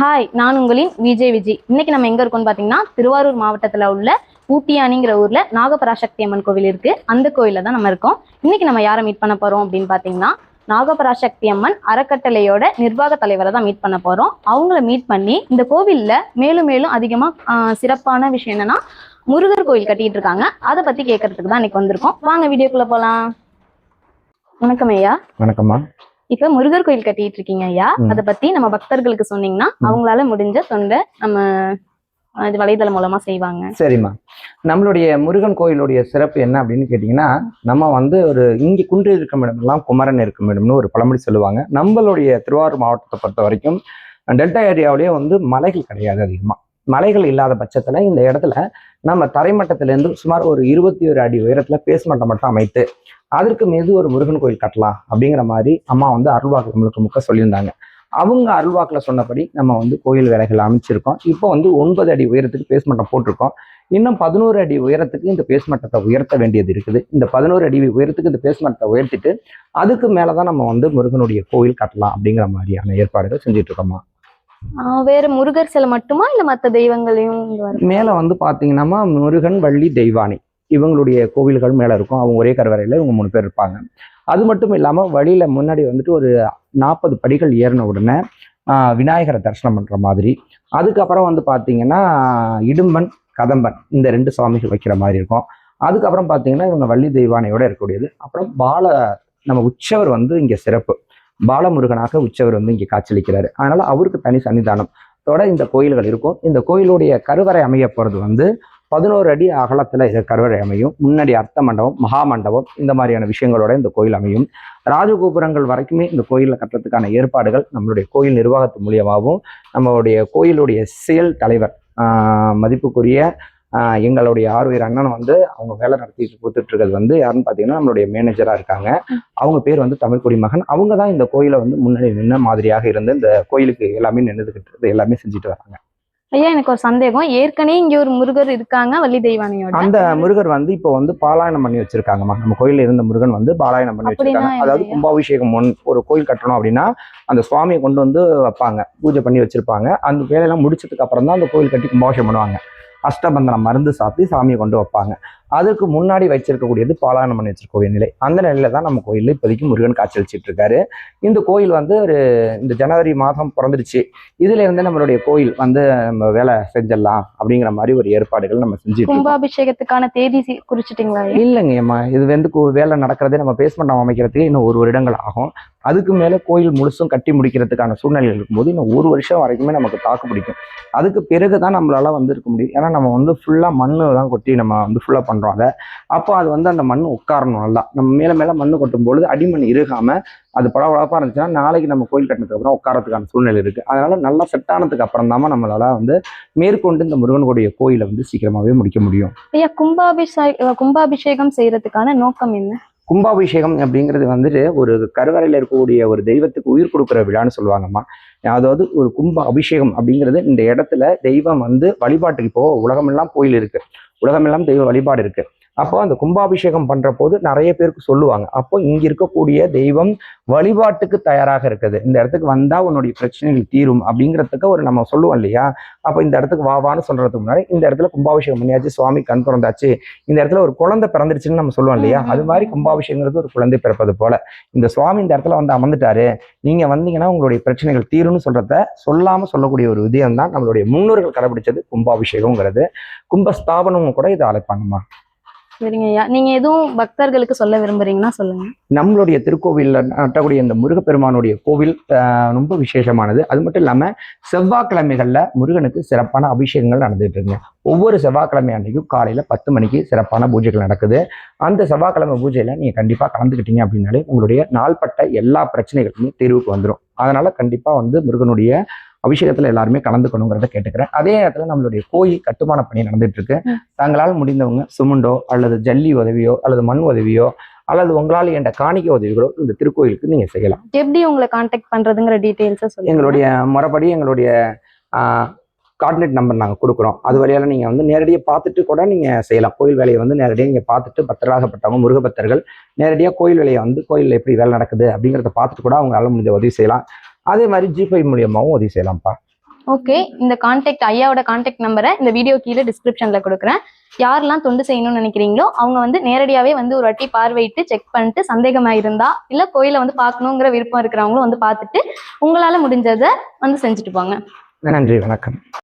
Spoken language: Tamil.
ஹாய் நான் உங்களின் விஜய் விஜய் இன்னைக்கு நம்ம எங்க இருக்கோம்னு பாத்தீங்கன்னா திருவாரூர் மாவட்டத்துல உள்ள ஊட்டியானிங்கிற ஊர்ல நாகபராசக்தி அம்மன் கோவில் இருக்கு. அந்த கோயில தான் நம்ம இருக்கோம். இன்னைக்கு நம்ம யாரை மீட் பண்ண போறோம் அப்படின்னு பாத்தீங்கன்னா நாகபராசக்தி அம்மன் அறக்கட்டளையோட நிர்வாக தலைவரை தான் மீட் பண்ண போறோம். அவங்கள மீட் பண்ணி இந்த கோவில்ல மேலும் மேலும் அதிகமா சிறப்பான விஷயம் என்னன்னா முருகர் கோயில் கட்டிட்டு இருக்காங்க. அதை பத்தி கேட்கறதுக்கு தான் இன்னைக்கு வந்திருக்கோம். வாங்க வீடியோக்குள்ள போலாம். வணக்கம் ஐயா. வணக்கம்மா. இப்ப முருகர் கோயில் கட்டிட்டு இருக்கீங்க ஐயா. அத பத்தி நம்ம பக்தர்களுக்கு சொன்னீங்கன்னா. அவங்களால முடிஞ்ச தொண்டை நம்ம இது வலைதளம் மூலமா செய்வாங்க. சரிம்மா. நம்மளுடைய முருகன் கோயிலுடைய சிறப்பு என்ன அப்படின்னு கேட்டிங்கன்னா நம்ம வந்து ஒரு இங்கே குன்று இருக்கும் இடமெல்லாம் குமரன் இருக்கும் இடம்னு ஒரு பழமொழி சொல்லுவாங்க. நம்மளுடைய திருவாரூர் மாவட்டத்தை பொறுத்த வரைக்கும் டெல்டா ஏரியாவிலேயே வந்து மலைகள் கிடையாது அதிகமாக மலைகள் இல்லாத பட்சத்தில் இந்த இடத்துல நம்ம தரைமட்டத்திலேருந்து சுமார் ஒரு இருபத்தி ஒரு அடி உயரத்தில் பேஸ்மட்டம் மட்டும் அமைத்து அதற்கு மீது ஒரு முருகன் கோயில் கட்டலாம் அப்படிங்கிற மாதிரி அம்மா வந்து அருள்வாக்கு நம்மளுக்கு முக்க சொல்லியிருந்தாங்க. அவங்க அருள்வாக்கில் சொன்னபடி நம்ம வந்து கோயில் வேலைகள் அமைச்சிருக்கோம். இப்போ வந்து ஒன்பது அடி உயரத்துக்கு பேஸ்மட்டம் போட்டிருக்கோம். இன்னும் பதினோரு அடி உயரத்துக்கு இந்த பேஸ்மட்டத்தை உயர்த்த வேண்டியது இருக்குது. இந்த பதினோரு அடி உயரத்துக்கு இந்த பேஸ்மட்டத்தை உயர்த்திட்டு அதுக்கு மேலே தான் நம்ம வந்து முருகனுடைய கோயில் கட்டலாம் அப்படிங்கிற மாதிரியான ஏற்பாடுகள் செஞ்சுட்டு இருக்கோம்மா. வேற முருகர் சிலை மட்டுமா இல்ல மத்த தெய்வங்களையும் மேல வந்து பாத்தீங்கன்னா முருகன் வள்ளி தெய்வானி. இவங்களுடைய கோவில்கள் மேல இருக்கும். அவங்க ஒரே கருவறையில இவங்க மூணு பேர் இருப்பாங்க. அது மட்டும் இல்லாம வழியில முன்னாடி வந்துட்டு ஒரு நாற்பது படிகள் ஏறின உடனே ஆஹ், விநாயகரை தரிசனம் பண்ற மாதிரி. அதுக்கப்புறம் வந்து பாத்தீங்கன்னா இடும்பன் கதம்பன் இந்த ரெண்டு சுவாமிகள் வைக்கிற மாதிரி இருக்கும். அதுக்கப்புறம் பார்த்தீங்கன்னா இவங்க வள்ளி தெய்வானையோட இருக்கக்கூடியது. அப்புறம் பால நம்ம உற்சவர் வந்து இங்கே சிறப்பு. பாலமுருகனாக உற்சவர் வந்து இங்கே காட்சியளிக்கிறாரு. அதனால அவருக்கு தனி சன்னிதானம். தோட இந்த கோயில்கள் இருக்கும். இந்த கோயிலுடைய கருவறை அமைய போகிறது வந்து பதினோரு அடி அகலத்தில் இது கருவறை அமையும். முன்னாடி அர்த்த மண்டபம் மகா மண்டபம் இந்த மாதிரியான விஷயங்களோட இந்த கோயில் அமையும். ராஜகோபுரங்கள் வரைக்குமே இந்த கோயிலில் கட்டுறதுக்கான ஏற்பாடுகள் நம்மளுடைய கோயில் நிர்வாகத்து மூலியமாகவும் நம்மளுடைய கோயிலுடைய செயல் தலைவர் மதிப்புக்குரிய எங்களுடைய ஆறுயிர் அண்ணன் வந்து அவங்க வேலை நடத்திட்டு கொடுத்துட்டு இருக்கிறது வந்து யாருன்னு பார்த்தீங்கன்னா நம்மளுடைய மேனேஜராக இருக்காங்க. அவங்க பேர் வந்து தமிழ் குடிமகன். அவங்க தான் இந்த கோயிலை வந்து முன்னாடி நின்ன மாதிரியாக இருந்து இந்த கோயிலுக்கு எல்லாமே நின்றுக்கிட்டு எல்லாமே செஞ்சுட்டு வராங்க. ஐயா எனக்கு ஒரு சந்தேகம். ஏற்கனவே இங்க ஒரு முருகர் இருக்காங்க வள்ளி தெய்வானையோட. அந்த முருகர் வந்து இப்போ வந்து பாலாயனம் பண்ணி வச்சிருக்காங்கம்மா நம்ம கோயில்ல இருந்த முருகன் வந்து பாலாயனம் பண்ணி வச்சிருக்காங்க. அதாவது? கும்பாபிஷேகம் முன் ஒரு கோயில் கட்டணும் அப்படின்னா அந்த சுவாமியை கொண்டு வந்து வைப்பாங்க. பூஜை பண்ணி வச்சிருப்பாங்க. அந்த வேலையெல்லாம் முடிச்சதுக்கு அப்புறம் தான் அந்த கோயில் கட்டி கும்பாபிஷேகம் பண்ணுவாங்க. அஷ்டபந்தனம் மருந்து சாப்பிட்டு சாமியை கொண்டு வைப்பாங்க. அதுக்கு முன்னாடி வச்சிருக்கக்கூடியது பாலாயனம் பண்ணி வச்சிருக்கக்கூடிய நிலை. அந்த நிலையில தான் நம்ம கோயில்ல இப்போதைக்கு முருகன் காட்சியளிச்சிட்டு இருக்காரு. இந்த கோயில் வந்து ஒரு இந்த ஜனவரி மாதம் பிறந்துருச்சு. இதுல இருந்து நம்மளுடைய கோயில் வந்து நம்ம வேலை செஞ்சிடலாம் அப்படிங்கிற மாதிரி ஒரு ஏற்பாடுகள் நம்ம இருக்கோம். கும்பாபிஷேகத்துக்கான தேதி குறிச்சிட்டீங்களா ஐயா? இல்லைங்கம்மா. இது வந்து வேலை நடக்கிறதே நம்ம பேஸ்மெண்ட் அமைக்கிறதுக்கு இன்னும் ஒரு வருடங்கள் ஆகும். அதுக்கு மேலே கோயில் முழுசும் கட்டி முடிக்கிறதுக்கான சூழ்நிலை இருக்கும்போது இன்னும் ஒரு வருஷம் வரைக்குமே நமக்கு தாக்கு பிடிக்கும். அதுக்கு பிறகு தான் நம்மளால வந்து இருக்க முடியும். ஏன்னா நம்ம வந்து ஃபுல்லாக மண்ணு தான் கொட்டி நம்ம வந்து ஃபுல்லாக பண்ணுறோம் அதை அப்போ அது வந்து அந்த மண் உட்காரணும் நல்லா நம்ம மேலே மேலே மண்ணு கொட்டும் பொழுது அடிமண் இறுகாமல் அது பளபளப்பாக இருந்துச்சுன்னா நாளைக்கு நம்ம கோயில் கட்டினதுக்கு அப்புறம் உட்காரத்துக்கான சூழ்நிலை இருக்குது அதனால நல்லா செட் ஆனதுக்கு அப்புறம் தான் நம்மளால வந்து மேற்கொண்டு இந்த முருகனுடைய கோயிலை வந்து சீக்கிரமாகவே முடிக்க முடியும். ஐயா கும்பாபிஷேக கும்பாபிஷேகம் செய்யறதுக்கான நோக்கம் என்ன? கும்பாபிஷேகம் அப்படிங்கிறது வந்துட்டு ஒரு கருவறையில் இருக்கக்கூடிய ஒரு தெய்வத்துக்கு உயிர் கொடுக்குற விழான்னு சொல்லுவாங்கம்மா. அதாவது ஒரு கும்ப அபிஷேகம் அப்படிங்கிறது இந்த இடத்துல தெய்வம் வந்து வழிபாட்டுக்கு இப்போ உலகமெல்லாம் கோயில் இருக்கு உலகமெல்லாம் தெய்வ வழிபாடு இருக்கு. அப்போ அந்த கும்பாபிஷேகம் பண்ற போது நிறைய பேருக்கு சொல்லுவாங்க. அப்போ இங்க இருக்கக்கூடிய தெய்வம் வழிபாட்டுக்கு தயாராக இருக்குது. இந்த இடத்துக்கு வந்தா உன்னுடைய பிரச்சனைகள் தீரும் அப்படிங்கிறதுக்கு ஒரு நம்ம சொல்லுவோம் இல்லையா? அப்போ இந்த இடத்துக்கு வா வான்னு சொல்றதுக்கு முன்னாடி இந்த இடத்துல கும்பாபிஷேகம் பண்ணியாச்சு சுவாமி கண் திறந்தாச்சு. இந்த இடத்துல ஒரு குழந்தை பிறந்துருச்சுன்னு நம்ம சொல்லுவோம் இல்லையா? அது மாதிரி கும்பாபிஷேகங்கிறது ஒரு குழந்தை பிறப்பது போல. இந்த சுவாமி இந்த இடத்துல வந்து அமர்ந்துட்டாரு. நீங்க வந்தீங்கன்னா உங்களுடைய பிரச்சனைகள் தீரும்னு சொல்றத சொல்லாம சொல்லக்கூடிய ஒரு விதயம் தான் நம்மளுடைய முன்னோர்கள் கடைபிடிச்சது கும்பாபிஷேகம்ங்கிறது. கும்பஸ்தாபனமும் கூட இதை அழைப்பாங்கம்மா. சரிங்க ஐயா. நீங்க எதுவும் பக்தர்களுக்கு சொல்ல விரும்புறீங்கன்னா சொல்லுங்க. நம்மளுடைய திருக்கோவிலில் நட்டக்கூடிய இந்த முருகப்பெருமானுடைய கோவில் ரொம்ப விசேஷமானது. அது மட்டும் இல்லாமல் செவ்வாய்க்கிழமைகளில் முருகனுக்கு சிறப்பான அபிஷேகங்கள் நடந்துட்டு இருக்குங்க ஒவ்வொரு செவ்வாய்க்கிழமை அன்றைக்கும் காலையில் பத்து மணிக்கு சிறப்பான பூஜைகள் நடக்குது. அந்த செவ்வாய்க்கிழமை பூஜையில் நீங்கள் கண்டிப்பாக கலந்துக்கிட்டீங்க அப்படின்னாலே உங்களுடைய நாள்பட்ட எல்லா பிரச்சனைகளுமே தீர்வுக்கு வந்துடும் அதனால கண்டிப்பாக வந்து முருகனுடைய அபிஷேகத்தில் எல்லாருமே கலந்துக்கணுங்கிறத கேட்டுக்கிறேன். அதே நேரத்தில் நம்மளுடைய கோயில் கட்டுமான பணி நடந்துட்டு இருக்கு. தங்களால் முடிந்தவங்க சிமெண்டோ அல்லது ஜல்லி உதவியோ அல்லது மண் உதவியோ அல்லது உங்களால் என்ற காணிக்கை உதவிகளோ இந்த திருக்கோயிலுக்கு நீங்க செய்யலாம். எப்படி உங்களை காண்டாக்ட் பண்றதுங்கிற டீடைல்ஸை சொல்லுங்க. எங்களுடைய முறைப்படி எங்களுடைய கார்டினேட் நம்பர் நாங்கள் கொடுக்குறோம். அது வழியால நீங்கள் வந்து நேரடியாக பார்த்துட்டு கூட நீங்கள் செய்யலாம். கோயில் வேலையை வந்து நேரடியாக நீங்கள் பார்த்துட்டு பக்தராகப்பட்டவங்க முருகபக்தர்கள் நேரடியாக கோயில் வேலையை வந்து கோயிலில் எப்படி வேலை நடக்குது அப்படிங்கிறத பார்த்துட்டு கூட அவங்களால முடிஞ்ச உதவி செய்யலாம். அதே மாதிரி ஜிபே மூலியமாகவும் உதவி செய்யலாம்ப்பா. ஓகே இந்த கான்டாக்ட் ஐயாவோட கான்டாக்ட் நம்பரை இந்த வீடியோ கீழே டிஸ்கிரிப்ஷன்ல கொடுக்குறேன். யாரெல்லாம் தொண்டு செய்யணும்னு நினைக்கிறீங்களோ அவங்க வந்து நேரடியாவே வந்து ஒரு வாட்டி பார்வையிட்டு செக் பண்ணிட்டு சந்தேகமா இருந்தா இல்ல கோயிலை வந்து பார்க்கணுங்கிற விருப்பம் இருக்கிறவங்களும் வந்து பார்த்துட்டு உங்களால முடிஞ்சதை வந்து செஞ்சுட்டு போங்க. நன்றி வணக்கம்.